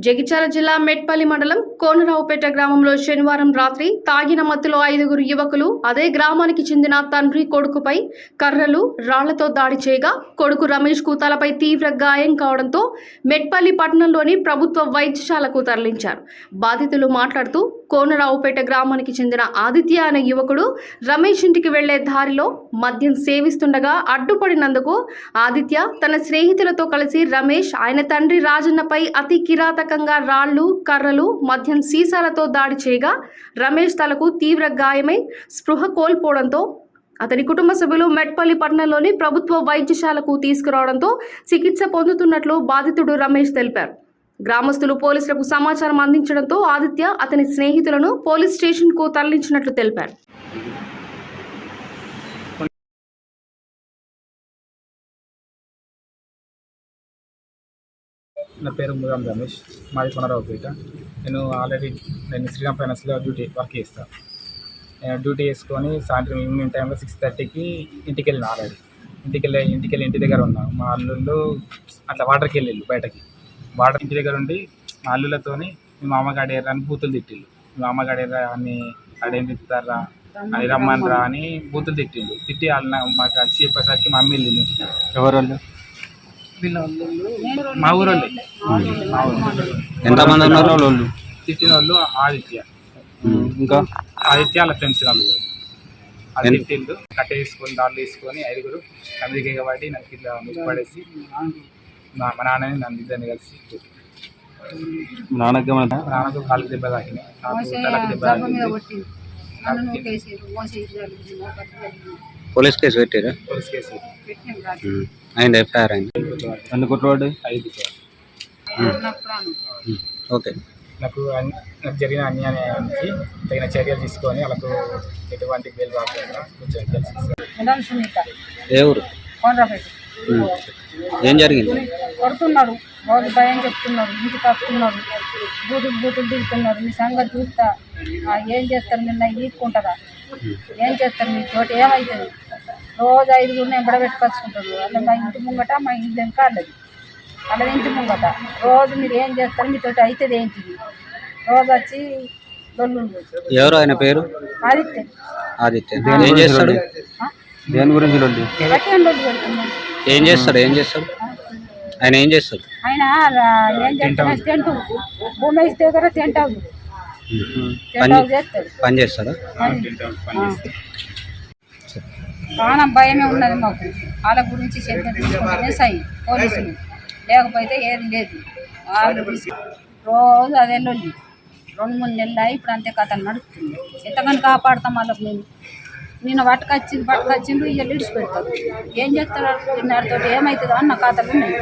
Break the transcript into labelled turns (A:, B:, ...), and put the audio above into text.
A: జగిత్యాల జిల్లా మెట్పల్లి మండలం కోనరావుపేట గ్రామంలో శనివారం రాత్రి తాగిన మత్తులో ఐదుగురు యువకులు అదే గ్రామానికి చెందిన తండ్రి కొడుకుపై కర్రలు రాళ్ళతో దాడి చేయగా కొడుకు రమేష్ కూతాలపై తలపై తీవ్ర గాయం కావడంతో మెట్పల్లి పట్టణంలోని ప్రభుత్వ వైద్యశాలకు తరలించారు. బాధితులు మాట్లాడుతూ కోనరావుపేట గ్రామానికి చెందిన ఆదిత్య అనే యువకుడు రమేష్ ఇంటికి వెళ్ళే దారిలో మద్యం సేవిస్తుండగా అడ్డుపడినందుకు ఆదిత్య తన స్నేహితులతో కలిసి రమేష్ ఆయన తండ్రి రాజన్నపై అతి కిరాతక కిరాతకంగా రాళ్ళు కర్రలు మద్యం సీసాలతో దాడి చేయగా రమేష్ తలకు తీవ్ర గాయమై స్పృహ కోల్పోవడంతో అతని కుటుంబ సభ్యులు మెట్పల్లి పట్టణంలోని ప్రభుత్వ వైద్యశాలకు తీసుకురావడంతో చికిత్స పొందుతున్నట్లు బాధితుడు రమేష్ తెలిపారు. గ్రామస్తులు పోలీసులకు సమాచారం అందించడంతో ఆదిత్య అతని స్నేహితులను పోలీస్ స్టేషన్కు తరలించినట్లు తెలిపారు.
B: నా పేరు ముదాం రమేష్. మాది కొనరావుపేట నేను ఆల్రెడీ నేను శ్రీరామ్ ఫైనాన్స్లో డ్యూటీ వర్క్ చేస్తాను నేను డ్యూటీ చేసుకొని సాయంత్రం ఈవినింగ్ టైంలో సిక్స్ థర్టీకి ఇంటికి వెళ్ళిన ఆల్రెడీ ఇంటికి వెళ్ళి ఇంటికి వెళ్ళి ఇంటి దగ్గర ఉన్నా. మా అల్లుళ్ళు అట్లా వాటర్కి వెళ్ళిళ్ళు బయటకి. వాటర్ ఇంటి దగ్గర ఉండి మా అల్లులతోని మీ మామగాడి అని బూతులు తిట్టిళ్ళు. మీ మామగాడి అని అడేం తిప్పుతారా అని రమ్మనరా అని బూతులు తిట్టిండు తిట్టి వాళ్ళ మాకు వచ్చి చెప్పేసరికి మా అమ్మ వెళ్ళింది.
C: ఎవరు వాళ్ళు?
B: మా ఊరోళ్ళే. మా ఊరు
C: ఎంతమంది ఉన్నారు వాళ్ళు?
B: తిట్టిన వాళ్ళు ఆదిత్య
C: ఇంకా?
B: ఆదిత్య వాళ్ళ ఫ్రెండ్స్ నలుగురు. అది తిట్టిండు. కట్టె తీసుకొని దాంట్లో తీసుకొని ఐదుగురు అందుకే కాబట్టి నాకు ఇట్లా ముక్కు పడేసి మా మా నాన్నని నన్ను ఇద్దరిని కలిసి.
C: నాన్నకి
B: నాన్నకు కాలుకి దెబ్బ తాకినాయి. నాకు తలకి దెబ్బ తాకింది.
C: పోలీస్ కేసు పెట్టారా?
B: Police case.
C: అయింది ఎఫ్ఐఆర్ అయింది? ఎన్ని పడ్డాయి
B: ఐదు
C: ఓకే.
B: నాకు అన్- నాకు జరిగిన అన్యాయానికి తగిన చర్యలు తీసుకొని వాళ్ళకు ఎటువంటి బెయిల్ రాకుండా కొంచెం
C: ఏ ఊరు. ఏం జరిగింది?
D: కొడుతున్నాడు. రోజు భయం చెప్తున్నారు ఇంటికి వస్తున్నారు బూతులు బూతులు దిగుతున్నారు మీ సంగతి చూస్తా. ఆ, ఏం చేస్తారు? నిన్న ఈక్కుంటారా ఏం చేస్తారు? మీ తోటి ఏమవుతుంది రోజు ఐదుగురిని ఎంబడబెట్టుకొచ్చుకుంటారు అలా మా ఇంటి ముంగట మా ఇంటి వెనక వాళ్ళది వాళ్ళ ఇంటి ముంగట. రోజు మీరు ఏం చేస్తారు? మీతోటి అవుతుంది ఏంటిది? రోజు వచ్చి దొల్లు
C: ఎవరు? ఆయన పేరు?
D: ఆదిత్య.
C: ఆదిత్య. ఏం చేస్తాడు? దేని గురించి ఏం చేస్తాడు ఏం చేస్తాడు ఆయన ఏం చేస్తాడు
D: ఆయన ఏం చేస్తాడు తింటూ. భూమి ఇస్తే కదా తింటావు
C: పని
D: చేస్తాడు.
C: పని చేస్తాడా?
D: ప్రాణం భయమే ఉన్నది మాకు. వాళ్ళ గురించి సై పోలీసులు. లేకపోతే ఏది లేదు. వాళ్ళు రోజు అదే లొల్లి. రెండు మూడు నెలలు అయి ఇప్పుడు అంతే కథ నడుస్తుంది ఎంతగానో కాపాడుతాం వాళ్ళకు మేము. నేను పట్టుకొచ్చింది పట్టుకొచ్చిండ్రు ఇక లీడ్స్ పెడతారు. ఏం చేస్తారు? తిన్నారితో ఏమవుతుందో అన్న కథలు ఉన్నాయి